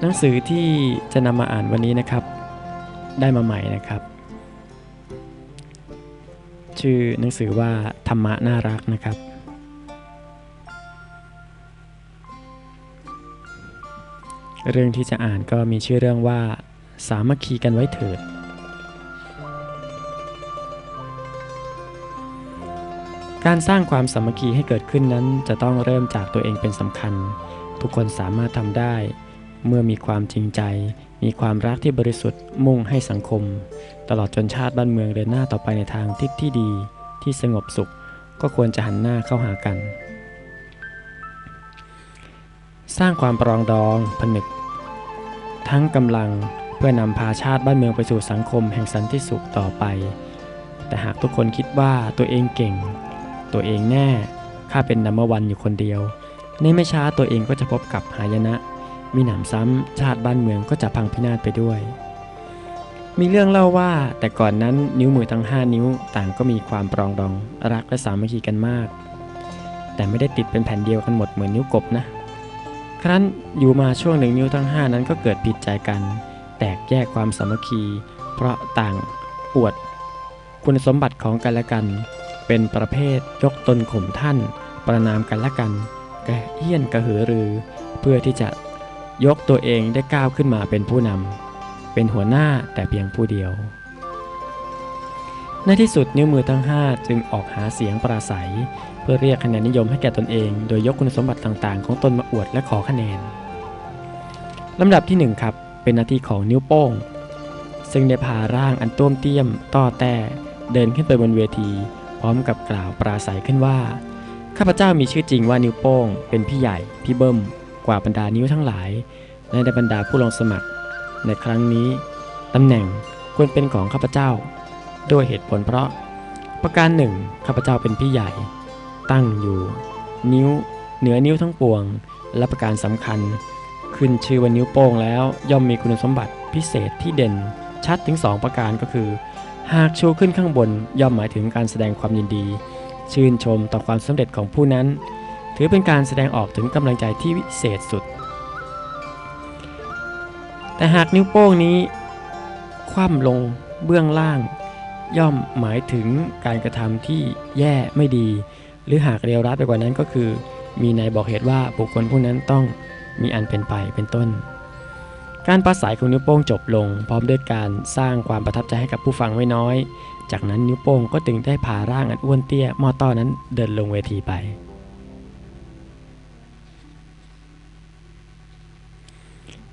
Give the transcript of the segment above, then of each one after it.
หนังสือที่จะนำมาอ่านวันนี้นะครับ ได้มาใหม่นะครับ ชื่อหนังสือว่าธรรมะน่ารักนะครับ เรื่องที่จะอ่านก็มีชื่อเรื่องว่า สามัคคีกันไว้เถิดการสร้างความสามัคคีให้เกิดขึ้นนั้นจะต้องเริ่มจากตัวเองเป็นสำคัญ ทุกคนสามารถทำได้ เมื่อมีความจริงใจ มีความรักที่บริสุทธิ์มุ่งให้สังคม ตลอดจนชาติบ้านเมืองเดินหน้าต่อไปในทางทิศที่ดี ที่สงบสุข ก็ควรจะหันหน้าเข้าหากัน สร้างความปรองดองผนึก ทั้งกำลังเพื่อนำพาชาติบ้านเมืองไปสู่สังคมแห่งสันติสุขต่อไป แต่หากทุกคนคิดว่าตัวเองเก่ง ตัวเองแน่ ข้าเป็นนัมเบอร์วันอยู่คนเดียว ในไม่ช้าตัวเองก็จะพบกับหายนะ มีหนำซ้ำชาติบ้านเมืองก็จะพังพินาศไปด้วย มีเรื่องเล่าว่าแต่ก่อนนั้นนิ้วมือทั้ง 5 นิ้วต่างก็มีความปรองดองรักและสามัคคีกันมาก แต่ไม่ได้ติดเป็นแผ่นเดียวกันหมดเหมือนนิ้วกบนะ ครั้นอยู่มาช่วงหนึ่งนิ้วทั้ง 5 นั้นก็เกิดผิดใจกัน แตกแยกความสามัคคี เพราะต่างอวด คุณสมบัติของกันและกัน เป็นประเภทยกตนข่มท่าน ประนามกันและกัน กระเฮี้ยนกระหือรือ เพื่อที่จะ ยกตัวเองได้ก้าวขึ้นมาเป็นผู้นำเป็นหัวหน้าแต่เพียงผู้เดียว ในที่สุดนิ้วมือทั้ง 5 จึงออกหาเสียงปราศัย เพื่อเรียกคะแนนนิยมให้แก่ตนเอง โดยยกคุณสมบัติต่างๆ ของตนมาอวดและขอคะแนนลำดับที่ 1 ครับ เป็นหน้าที่ของนิ้วโป้ง ซึ่งได้พาร่างอันต้วมเตี้ยมต้อแต่เดินขึ้นไปบนเวที พร้อมกับกล่าวปราศัยขึ้นว่า ข้าพเจ้ามีชื่อจริงว่านิ้วโป้ง เป็นพี่ใหญ่ พี่เบิ้ม กว่าบรรดานิ้วทั้งหลาย และในบรรดาผู้ลงสมัคร ในครั้งนี้ตำแหน่งควรเป็นของข้าพเจ้า ด้วยเหตุผลเพราะ ประการหนึ่งข้าพเจ้าเป็นพี่ใหญ่ ตั้งอยู่ นิ้ว เหนือนิ้วทั้งปวง และประการสำคัญ ขึ้นชื่อว่านิ้วโป้งแล้วย่อมมีคุณสมบัติพิเศษที่เด่น ชัดถึง2ประการก็คือ หากชูขึ้นข้างบนย่อมหมายถึงการแสดงความยินดี ชื่นชมต่อความสำเร็จของผู้นั้น ถือเป็นการแสดงออกถึงกำลังใจที่วิเศษสุด แต่หากนิ้วโป้งนี้ คว่ำลงเบื้องล่าง ย่อมหมายถึงการกระทำที่แย่ไม่ดี หรือหากเรียวร้ายไปกว่านั้นก็คือ มีนายบอกเหตุว่าบุคคลผู้นั้นต้องมีอันเป็นไปเป็นต้น การปราศัยของนิ้วโป้งจบลง พร้อมด้วยการสร้างความประทับใจให้กับผู้ฟังไม่น้อย จากนั้นนิ้วโป้งก็จึงได้พาร่างอันอ้วนเตี้ยมอต้อนั้นเดินลงเวทีไป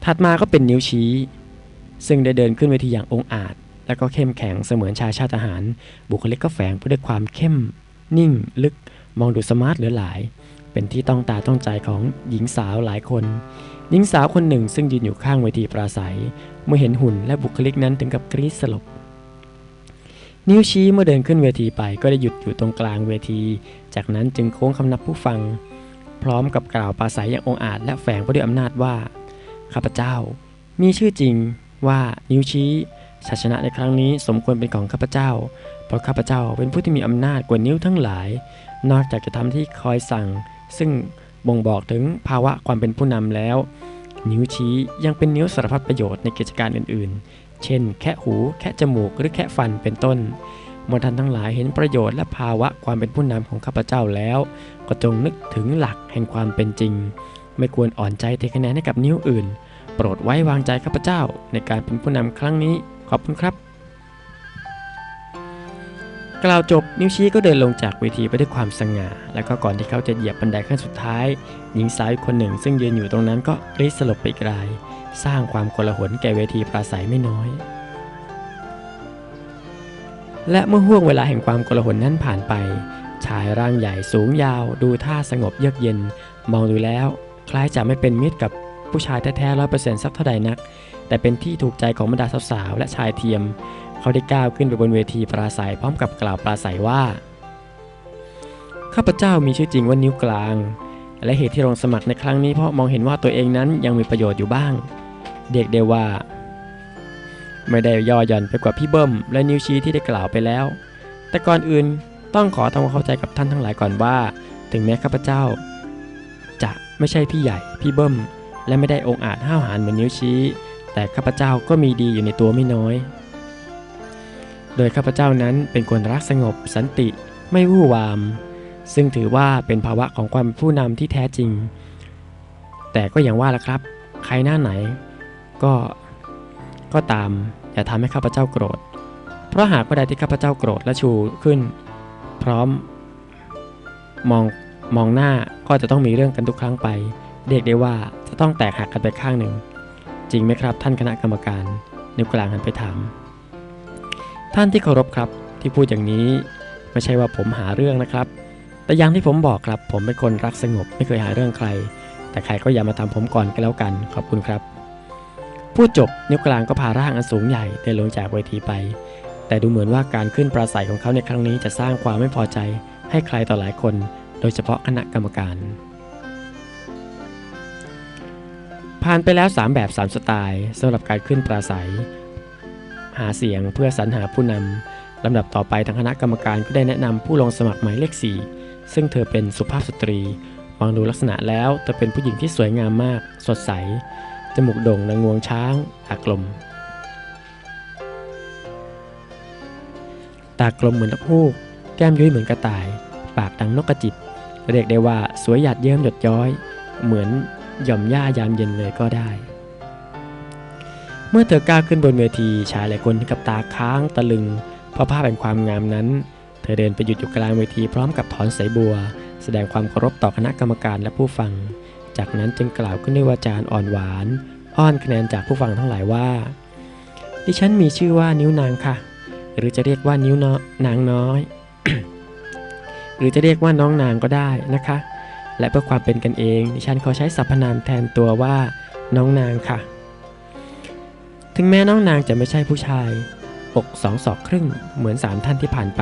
ถัดมาก็เป็นนิ้วชี้ ซึ่งได้เดินขึ้นเวทีอย่างองอาจ และก็เข้มแข็งเสมือนชายชาติทหาร บุคลิกก็แฝงไปด้วยความเข้ม นิ่ง ลึก มองดูสมาร์ทเหลือหลาย เป็นที่ต้องตาต้องใจของหญิงสาวหลายคน หญิงสาวคนหนึ่งซึ่งยืนอยู่ข้างเวทีปราศัย เมื่อเห็นหุ่นและบุคลิกนั้นถึงกับกรี๊ดสลบนิ้วชี้เมื่อเดินขึ้นเวทีไปก็ได้หยุดอยู่ตรงกลางเวที จากนั้นจึงโค้งคำนับผู้ฟัง พร้อมกับกล่าวปราศัยอย่างองอาจและแฝงไปด้วยอำนาจว่า ข้าพเจ้า มีชื่อจริงว่านิ้วชี้ชัยชนะในครั้งนี้สมควรเป็นของข้าพเจ้า เพราะข้าพเจ้าเป็นผู้ที่มีอำนาจกว่านิ้วทั้งหลาย นอกจากจะทำที่คอยสั่ง ซึ่งบ่งบอกถึงภาวะความเป็นผู้นำแล้ว นิ้วชี้ยังเป็นนิ้วสารพัดประโยชน์ในกิจการอื่นๆ เช่น แคะหู แคะจมูก หรือแคะฟัน เป็นต้นเมื่อท่านทั้งหลายเห็นประโยชน์และภาวะความเป็นผู้นำของข้าพเจ้าแล้ว ก็จงนึกถึงหลักแห่งความเป็นจริง ไม่ควรอ่อนใจเทคะแนนให้กับนิ้วอื่น โปรดไว้วางใจข้าพเจ้าในการเป็นผู้นำครั้งนี้ขอบคุณครับ กล่าวจบนิ้วชี้ก็เดินลงจากเวทีไปด้วยความสง่า แล้วก็ก่อนที่เขาจะเหยียบบันไดขั้นสุดท้าย หญิงสาวอีกคนหนึ่งซึ่งยืนอยู่ตรงนั้นก็รีสลบไปอีกรายสร้างความโกลาหลแก่เวทีปราศัยไม่น้อย และเมื่อห่วงเวลาแห่งความโกลาหลนั้นผ่านไป ชายร่างใหญ่สูงยาว ดูท่าสงบเยือกเย็น มองดูแล้ว คล้ายจะไม่เป็นมิตรกับ ผู้ชายแท้ๆร้อยเปอร์เซ็นต์สักเท่าใดนัก แต่เป็นที่ถูกใจของบรรดาสาวๆและชายเทียม เขาได้ก้าวขึ้นไปบนเวทีปราศัยพร้อมกับกล่าวปราศัยว่า ข้าพเจ้ามีชื่อจริงว่านิ้วกลาง และเหตุที่ลงสมัครในครั้งนี้เพราะมองเห็นว่าตัวเองนั้นยังมีประโยชน์อยู่บ้าง เด็กเดว่า ไม่ได้ย่อหย่อนไปกว่าพี่เบิ้มและนิ้วชี้ที่ได้กล่าวไปแล้ว แต่ก่อนอื่นต้องขอทำความเข้าใจกับท่านทั้งหลายก่อนว่า ถึงแม้ข้าพเจ้า จะไม่ใช่พี่ใหญ่พี่เบิ้ม และไม่ได้องอาจห้าวหาญเหมือนนิ้วชี้ แต่ข้าพเจ้าก็มีดีอยู่ในตัวไม่น้อย โดยข้าพเจ้านั้นเป็นคนรักสงบสันติไม่วู่วาม ซึ่งถือว่าเป็นภาวะของความผู้นำที่แท้จริง แต่ก็อย่างว่าละครับ ใครหน้าไหน ก็ก็ตามอย่าทำให้ข้าพเจ้าโกรธ เพราะหากเมื่อใดที่ข้าพเจ้าโกรธและชูขึ้น พร้อม มองมองหน้าก็จะต้องมีเรื่องกันทุกครั้งไป เรียกได้ว่า จะต้องแตกหักกันไปข้างหนึ่ง จริงไหมครับท่านคณะกรรมการ นิ้วกลางหันไปถาม ท่านที่เคารพครับที่พูดอย่างนี้ไม่ใช่ว่าผมหาเรื่องนะครับ แต่อย่างที่ผมบอกครับ ผมเป็นคนรักสงบไม่เคยหาเรื่องใคร แต่ใครก็อย่ามาทำผมก่อนก็แล้วกัน ขอบคุณครับ พูดจบนิ้วกลางก็พาร่างอันสูงใหญ่เดินลงจากเวทีไป แต่ดูเหมือนว่าการขึ้นปราศัยของเขาในครั้งนี้จะสร้างความไม่พอใจให้ใครต่อหลายคน โดยเฉพาะคณะกรรมการ ผ่านไปแล้ว 3 แบบ 3 สไตล์สำหรับการขึ้นปราศัย หาเสียงเพื่อสรรหาผู้นำลำดับต่อไปทางคณะกรรมการก็ได้แนะนำผู้ลงสมัครหมายเลข 4 ซึ่งเธอเป็นสุภาพสตรีมองดูลักษณะแล้วเธอเป็นผู้หญิงที่สวยงามมาก สดใส จมูกโด่งนางงวงช้างตากลม ตากลมเหมือนนกฮูก แก้มยุ้ยเหมือนกระต่าย ปากดังนกกระจิบ เรียกได้ว่าสวยหยาดเยิ้มหยดย้อย เหมือน หย่อมหญ้ายามเย็นเลยก็ได้ เมื่อเธอก้าวขึ้นบนเวทีชายหลายคนกับตาค้างตะลึง เพราะภาพแห่งความงามนั้น เธอเดินไปหยุดอยู่กลางเวทีพร้อมกับถอนสายบัว แสดงความเคารพต่อคณะกรรมการและผู้ฟัง จากนั้นจึงกล่าวขึ้นด้วยวาจาอ่อนหวาน อ้อนคะแนนจากผู้ฟังทั้งหลายว่า ดิฉันมีชื่อว่านิ้วนางค่ะ หรือจะเรียกว่านิ้วนนางน้อย หรือจะเรียกว่าน้องนางก็ได้นะคะ และเพื่อความเป็นกันเอง ดิฉันขอใช้สรรพนามแทนตัวว่า น้องนางค่ะ ถึงแม้น้องนางจะไม่ใช่ผู้ชายอกสองศอกครึ่งเหมือนสามท่านที่ผ่านไป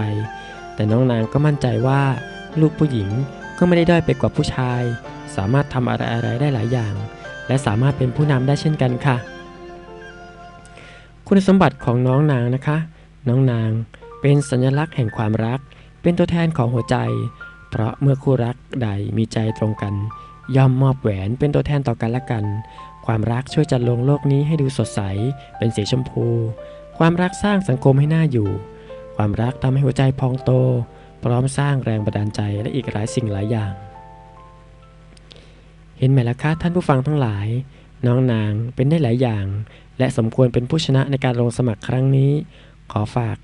แต่น้องนางก็มั่นใจว่า ลูกผู้หญิงก็ไม่ได้ด้อยไปกว่าผู้ชาย สามารถทำอะไรอะไรได้หลายอย่าง และสามารถเป็นผู้นำได้เช่นกันค่ะ คุณสมบัติของน้องนางนะคะ น้องนางเป็นสัญลักษณ์แห่งความรัก เป็นตัวแทนของหัวใจ เพราะเมื่อคู่รักใดมีใจตรงกัน ย่อมมอบแหวนเป็นตัวแทนต่อกันและกัน ความรักช่วยจัดลงโลกนี้ให้ดูสดใส เป็นสีชมพู ความรักสร้างสังคมให้น่าอยู่ ความรักทำให้หัวใจพองโต พร้อมสร้างแรงบันดาลใจและอีกหลายสิ่งหลายอย่าง เห็นไหมล่ะคะท่านผู้ฟังทั้งหลาย น้องนางเป็นได้หลายอย่าง และสมควรเป็นผู้ชนะในการลงสมัครครั้งนี้ ขอฝาก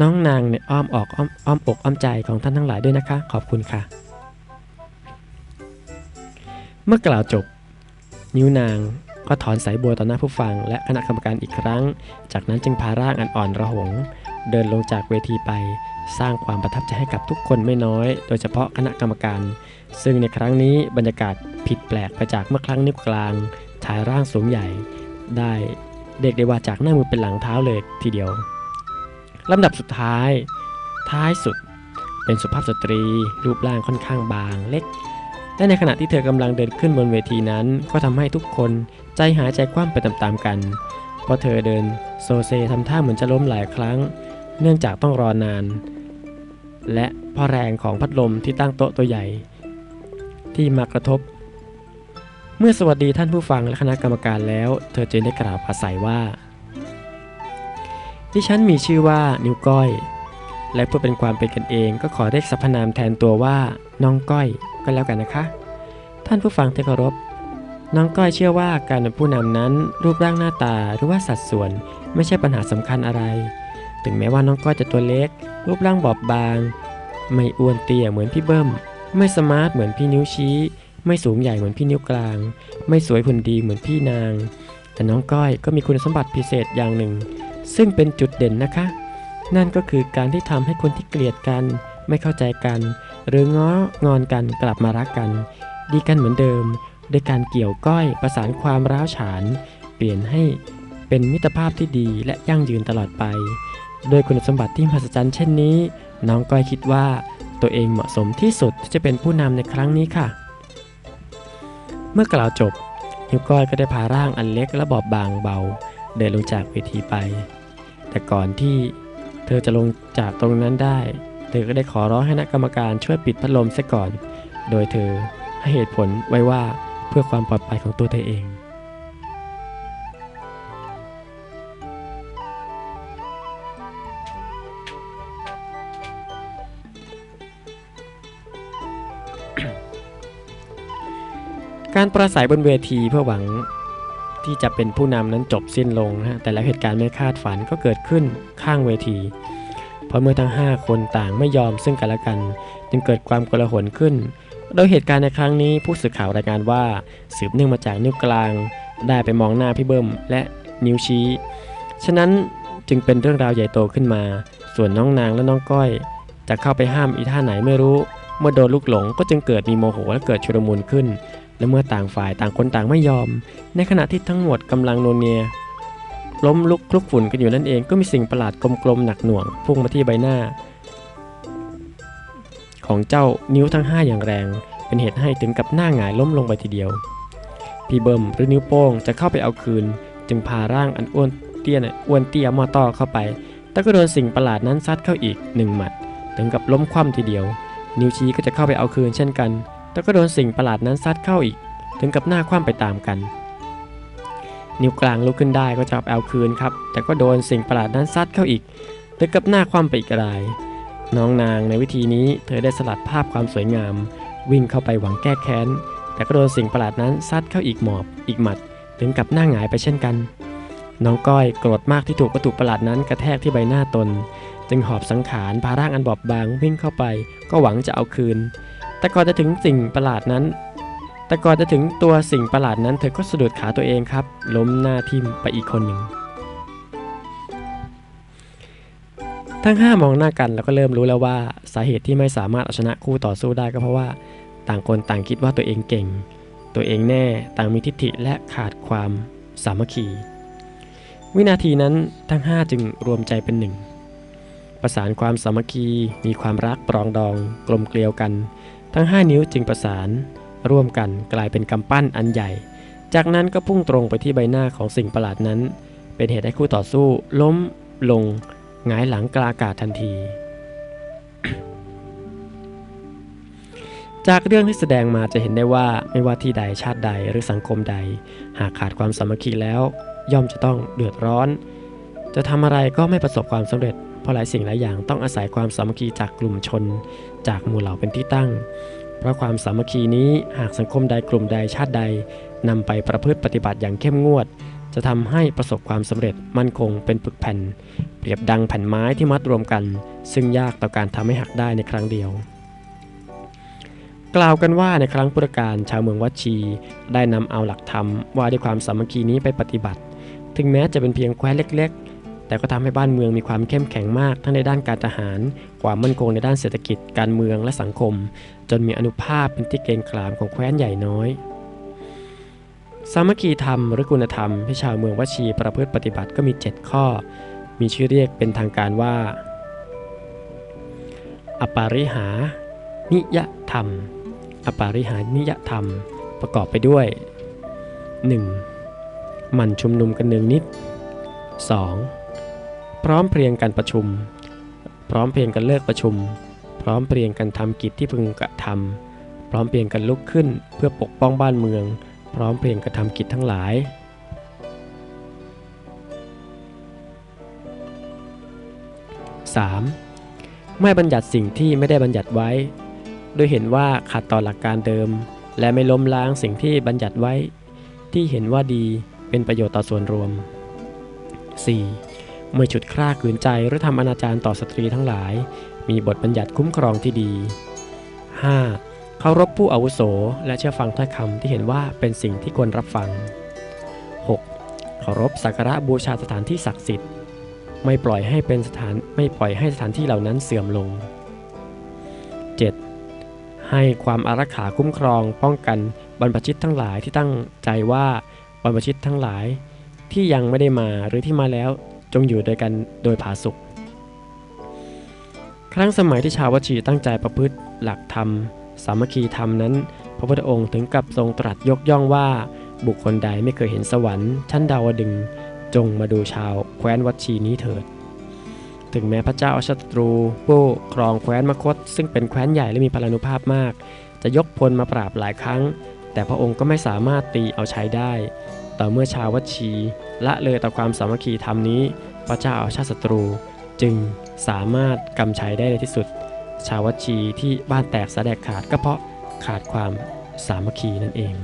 น้องนางในอ้อมออกอ้อมอ้อมอกอ้อมใจของท่านทั้งหลายด้วยนะคะ ขอบคุณค่ะ เมื่อกล่าวจบ นิ้วนางก็ถอนสายบัวต่อหน้าผู้ฟัง และคณะกรรมการอีกครั้ง จากนั้นจึงพาร่างอันอ่อนระหง เดินลงจากเวทีไป สร้างความประทับใจให้กับทุกคนไม่น้อย โดยเฉพาะคณะกรรมการ ซึ่งในครั้งนี้บรรยากาศผิดแปลกไปจากเมื่อครั้งนิ้วกลางชายร่างสูงใหญ่ ได้เด็กได้ว่าจากหน้ามือเป็นหลังเท้าเลยทีเดียว ลำดับสุดท้าย ท้ายสุด เป็นสุภาพสตรี รูปร่างค่อนข้างบางเล็ก และในขณะที่เธอกำลังเดินขึ้นบนเวทีนั้น ก็ทำให้ทุกคนใจหายใจคว่ำไปตามๆกัน เพราะเธอเดินโซเซทำท่าเหมือนจะล้มหลายครั้ง เนื่องจากต้องรอนาน และพราะแรงของพัดลมที่ตั้งโต๊ะตัวใหญ่ ที่มากระทบ เมื่อสวัสดีท่านผู้ฟังและคณะกรรมการแล้ว เธอจึงได้กล่าวภาศัยว่า ดิฉันมีชื่อว่านิ้วก้อย และเพื่อเป็นความเป็นกันเองก็ขอเรียกสรรพนามแทนตัวว่าน้องก้อยก็แล้วกันนะคะ ท่านผู้ฟังที่เคารพน้องก้อยเชื่อว่าการเป็นผู้นำนั้น รูปร่างหน้าตาหรือว่าสัดส่วนไม่ใช่ปัญหาสำคัญอะไร ถึงแม้ว่าน้องก้อยจะตัวเล็ก รูปร่างบอบบาง ไม่อ้วนเตี้ยเหมือนพี่เบิ้ม ไม่สมาร์ทเหมือนพี่นิ้วชี้ ไม่สูงใหญ่เหมือนพี่นิ้วกลาง ไม่สวยหุ่นดีเหมือนพี่นาง แต่น้องก้อยก็มีคุณสมบัติพิเศษอย่างหนึ่ง ซึ่งเป็นจุดเด่นนะคะ นั่นก็คือการที่ทำให้คนที่เกลียดกัน ไม่เข้าใจกัน หรือง้องอนกันกลับมารักกัน ดีกันเหมือนเดิมโดยการเกี่ยวก้อยประสานความร้าวฉาน เปลี่ยนให้เป็นมิตรภาพที่ดีและยั่งยืนตลอดไป โดยคุณสมบัติที่มหัศจรรย์เช่นนี้ น้องก้อยคิดว่าตัวเองเหมาะสมที่สุดที่จะเป็นผู้นำในครั้งนี้ค่ะ เมื่อกล่าวจบนิ้วก้อยก็ได้พาร่างอันเล็กและบอบบางเบา เดินลงจากเวทีไป แต่ก่อนที่เธอจะลงจากตรงนั้นได้ เธอก็ได้ขอร้องให้คณะกรรมการช่วยปิดพัดลมซะก่อน โดยเธอให้เหตุผลไว้ว่าเพื่อความปลอดภัยของตัวเธอเองการประสายบนเวทีเพื่อหวัง ที่จะเป็นผู้นำนั้นจบสิ้นลงนะฮะแต่แล้วเหตุการณ์ไม่คาดฝันก็เกิดขึ้นข้างเวที เพราะเมื่อทั้ง 5 คนต่างไม่ยอมซึ่งกันและกัน จึงเกิดความโกลาหลขึ้น โดยเหตุการณ์ในครั้งนี้ผู้สื่อข่าวรายงานว่า สืบเนื่องมาจากนิ้วกลาง ได้ไปมองหน้าพี่เบิ้มและนิ้วชี้ ฉะนั้นจึงเป็นเรื่องราวใหญ่โตขึ้นมา ส่วนน้องนางและน้องก้อย จะเข้าไปห้ามอีท่าไหนไม่รู้ เมื่อโดนลูกหลงก็จึงเกิดมีโมโหและเกิดชุลมุนขึ้น และเมื่อต่างฝ่ายต่างคนต่างไม่ยอม ในขณะที่ทั้งหมดกำลังโนเนีย ล้มลุกคลุกฝุ่นกันอยู่นั่นเองก็มีสิ่งประหลาดกลมๆหนักหน่วงพุ่งมาที่ใบหน้า ของเจ้านิ้วทั้ง 5 อย่างแรง เป็นเหตุให้ถึงกับหน้าหงายล้มลงไปทีเดียว พี่เบิมหรือนิ้วโป้งจะเข้าไปเอาคืน จึงพาร่างอันอ้วนเตี้ยอ้วนเตี้ยมอต้อเข้าไป แต่ก็โดนสิ่งประหลาดนั้นซัดเข้าอีกหนึ่งหมัด ถึงกับล้มคว่ำทีเดียว นิ้วชี้ก็จะเข้าไปเอาคืนเช่นกัน แต่ก็โดนสิ่งประหลาดนั้นซัดเข้าอีก ถึงกับหน้าคว่ำไปตามกัน นิ้วกลางลุกขึ้นได้ก็จะเอาคืนครับ แต่ก็โดนสิ่งประหลาดนั้นซัดเข้าอีก ถึงกับหน้าคว่ำไปอีกราย น้องนางในวิธีนี้เธอได้สลัดภาพความสวยงาม วิ่งเข้าไปหวังแก้แค้น แต่ก็โดนสิ่งประหลาดนั้นซัดเข้าอีกหมอบ อีกหมัด ถึงกับหน้าหงายไปเช่นกัน น้องก้อยโกรธมากที่ถูกวัตถุประหลาดนั้นกระแทกที่ใบหน้าตน จึงหอบสังขารพาร่างอันบอบบางวิ่งเข้าไป ก็หวังจะเอาคืน แต่ก่อนจะถึงสิ่งประหลาดนั้น แต่ก่อนจะถึงตัวสิ่งประหลาดนั้น เธอก็สะดุดขาตัวเองครับ ล้มหน้าทิ่มไปอีกคนหนึ่ง ทั้งห้ามองหน้ากันแล้วก็เริ่มรู้แล้วว่าสาเหตุที่ไม่สามารถเอาชนะคู่ต่อสู้ได้ก็เพราะว่า ต่างคนต่างคิดว่าตัวเองเก่ง ตัวเองแน่ต่างมีทิฐิและขาดความสามัคคี วินาทีนั้นทั้ง 5 จึงรวมใจเป็นหนึ่งประสานความสามัคคี มีความรักปรองดอง กลมเกลียวกัน ทั้ง 5 นิ้วจึงประสาน ร่วมกันกลายเป็นกำปั้นอันใหญ่ จากนั้นก็พุ่งตรงไปที่ใบหน้าของสิ่งประหลาดนั้น เป็นเหตุให้คู่ต่อสู้ล้มลงหงายหลังกลาอากาศทันที จากเรื่องที่แสดงมาจะเห็นได้ว่าไม่ว่าที่ใดชาติใดหรือสังคมใด หากขาดความสามัคคีแล้ว ย่อมจะต้องเดือดร้อน จะทำอะไรก็ไม่ประสบความสำเร็จ ราะหลายสิ่งหลายอย่างต้องอาศัยความสามัคคีจากกลุ่มชน จากหมู่เหล่าเป็นที่ตั้ง เพราะความสามัคคีนี้หากสังคมใดกลุ่มใดชาติใดนำไปประพฤติปฏิบัติอย่างเข้มงวด จะทำให้ประสบความสำเร็จมั่นคงเป็นปึกแผ่น เปรียบดังแผ่นไม้ที่มัดรวมกัน ซึ่งยากต่อการทำให้หักได้ในครั้งเดียวกล่าวกันว่าในครั้งพุทธกาลชาวเมืองวัดชีได้นำเอาหลักธรรมว่าด้วยความสามัคคีนี้ไปปฏิบัติ ถึงแม้จะเป็นเพียงแคว้นเล็ก แต่ก็ทำให้บ้านเมืองมีความเข้มแข็งมาก ทั้งในด้านการทหาร ความมั่นคงในด้านเศรษฐกิจ การเมืองและสังคม จนมีอนุภาพเป็นที่เกรงขามของแคว้นใหญ่น้อย สามัคคีธรรมหรือคุณธรรมที่ชาวเมืองวชีประพฤติปฏิบัติก็มี 7 ข้อ มีชื่อเรียกเป็นทางการว่า อปาริหา นิยธรรม อปาริหานิยธรรม ประกอบไปด้วย 1. มันชุมนุมกันเนืองนิด 2. พร้อมเพรียงกันประชุม พร้อมเพรียงกันเลิกประชุม พร้อมเพรียงกันทำกิจที่พึงกระทำพร้อมเพรียงกันลุกขึ้น เพื่อปกป้องบ้านเมือง พร้อมเพรียงกระทำกิจทั้งหลาย 3. ไม่บัญญัติสิ่งที่ไม่ได้บัญญัติไว้ โดยเห็นว่าขัดต่อหลักการเดิม และไม่ล้มล้างสิ่งที่บัญญัติไว้ ที่เห็นว่าดีเป็นประโยชน์ต่อส่วนรวม 4. ไม่ฉุดคร่าขืนใจหรือทำอนาจารต่อสตรีทั้งหลาย มีบทบัญญัติคุ้มครองที่ดี 5. เคารพผู้อาวุโส และเชื่อฟังถ้อยคำที่เห็นว่าเป็นสิ่งที่ควรรับฟัง 6. เคารพสักการะบูชาสถานที่ศักดิ์สิทธิ์ไม่ปล่อยให้เป็นสถานไม่ปล่อยให้สถานที่เหล่านั้นเสื่อมลง 7. ให้ความอารักขาคุ้มครองป้องกันบรรพชิตทั้งหลายที่ตั้งใจว่าบรรพชิตทั้งหลายที่ยังไม่ได้มาหรือที่มาแล้ว จงอยู่ด้วยกันโดยผาสุกครั้งสมัยที่ชาววชีตั้งใจประพฤติหลักธรรม สามัคคีธรรมนั้น พระพุทธองค์ถึงกับทรงตรัสยกย่องว่า บุคคลใดไม่เคยเห็นสวรรค์ชั้นดาวดึงจงมาดูชาวแคว้นวัชีนี้เถิด ถึงแม้พระเจ้าอชาตรูผู้ครองแคว้นมคต ซึ่งเป็นแคว้นใหญ่และมีพลานุภาพมาก จะยกพลมาปราบหลายครั้ง แต่พระองค์ก็ไม่สามารถตีเอาใช้ได้ ต่อเมื่อชาววัชีละเลยต่อความสามัคคีธรรมนี้ พระเจ้าอาชาติศัตรูจึงสามารถกำชัยได้ในที่สุด ชาววัชีที่บ้านแตกสะแดกขาดก็เพราะขาดความสามัคคีนั่นเอง